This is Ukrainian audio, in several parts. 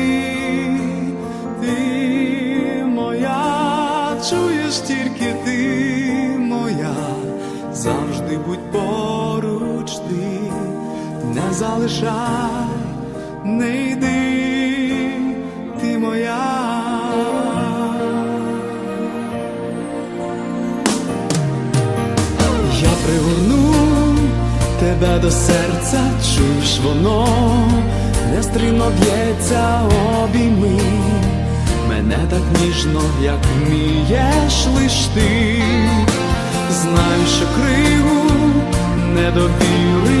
залишай, не йди, ти моя. Я пригорну тебе до серця, чуєш воно, нестримно б'ється обійми, мене так ніжно, як вмієш лиш ти, знаю, що криву недовіри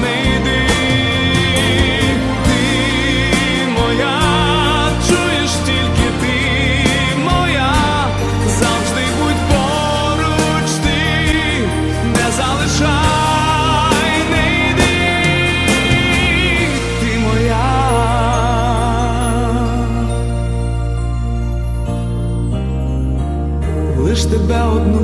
Не йди. Ти моя, чуєш тільки ти моя, завжди будь поруч не залишай, не йди. Ти моя. Лиш тебе одну